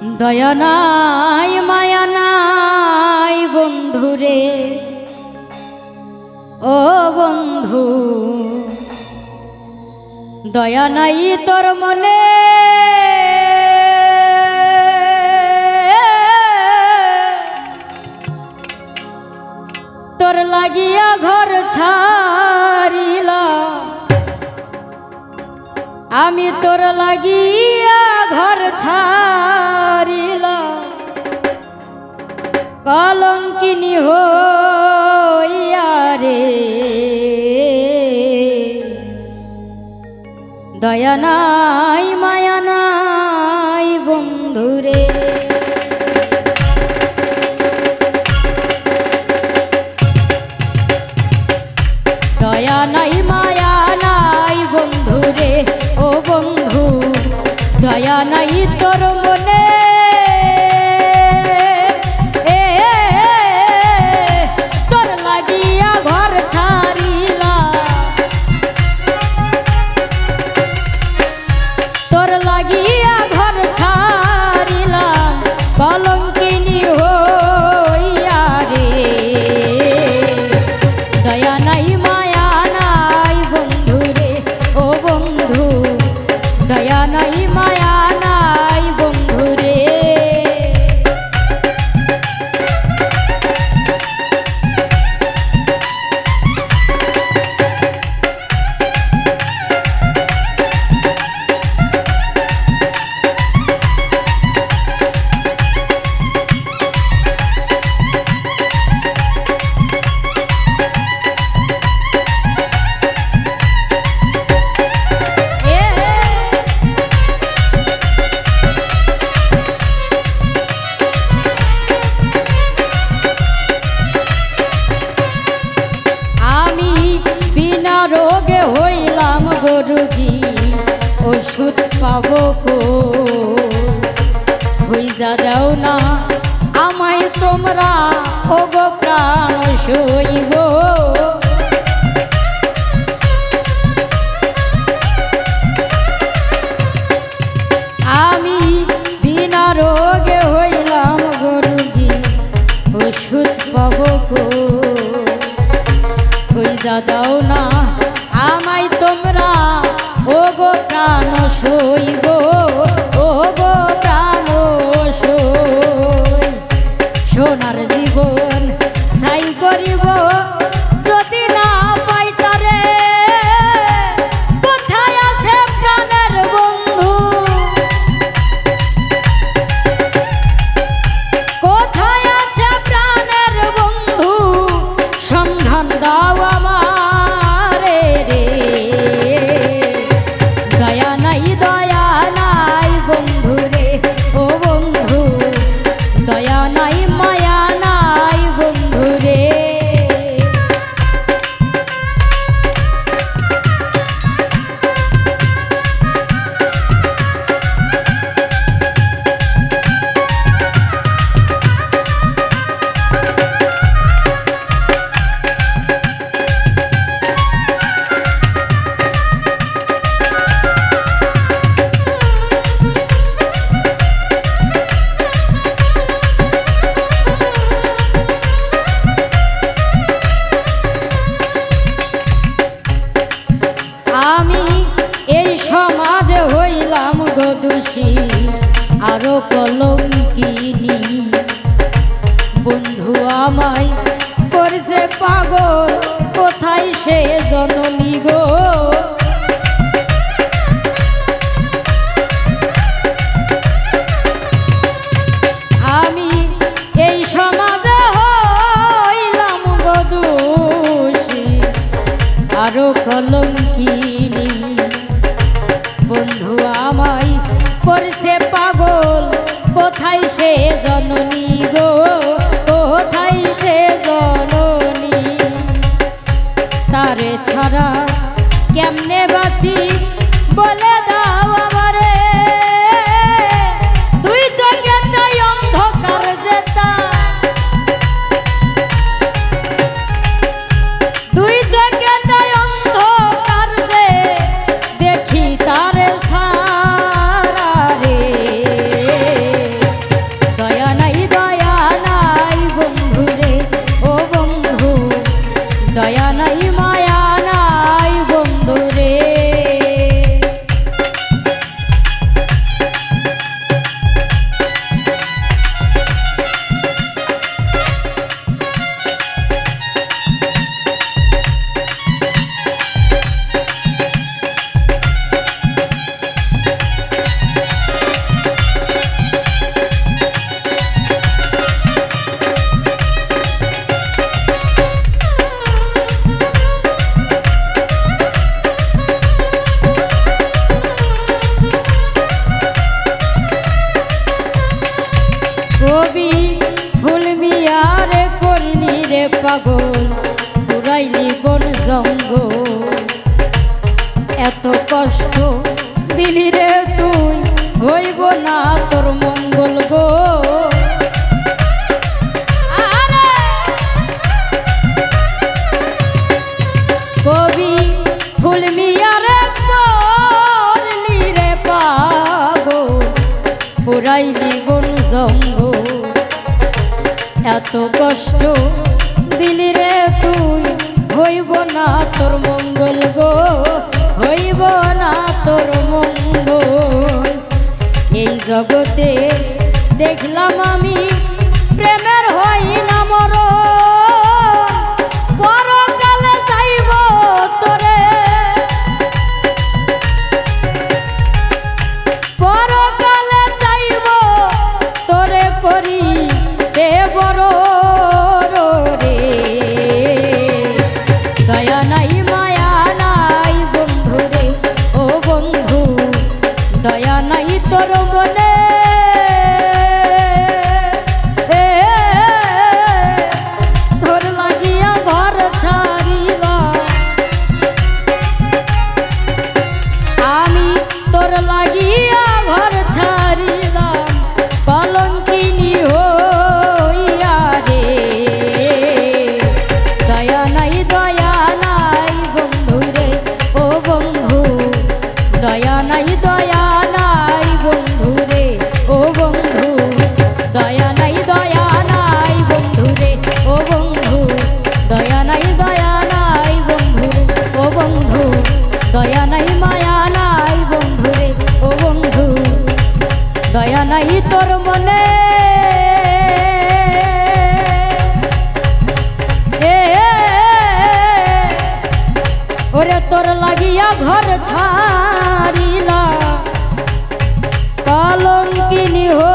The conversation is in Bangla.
দয়া নাই, মায়া নাই বন্ধুরে ও বন্ধু, দয়া নাই তোর মনে। তোর লাগিয়া ঘর ছাড়িলা আমি তোর লাগিয়া ঘর ছাড়িলা। কলঙ্কিনী হইয়া রে। দয়া পাবো হইজা দাও না আমায় তোমরা, ওগো প্রাণ সইব আমি বিনা রোগে হইলাম গরুগি ওষুধ পাবো হইজা দাও না আমায় তোমরা ও গো প্রাণ শৈব ও গো গদুষী আরও কলঙ্কিনী। বন্ধু আমায় করছে পাগল। পাগল, পুরাইলি বন জঙ্গল। এত কষ্ট দিলি রে তুই, হইব না তোর মঙ্গল গো! কবি জঙ্গল। এত কষ্ট দিলি রে তুই, হইব না তোর মঙ্গল গো, হইব না তোর মঙ্গল। এই জগতে দেখলাম আমি প্রেমের হই তোর মনে। ওরে তোর লাগিয়া ঘর ছাড়িলা। কলঙ্কিনী হো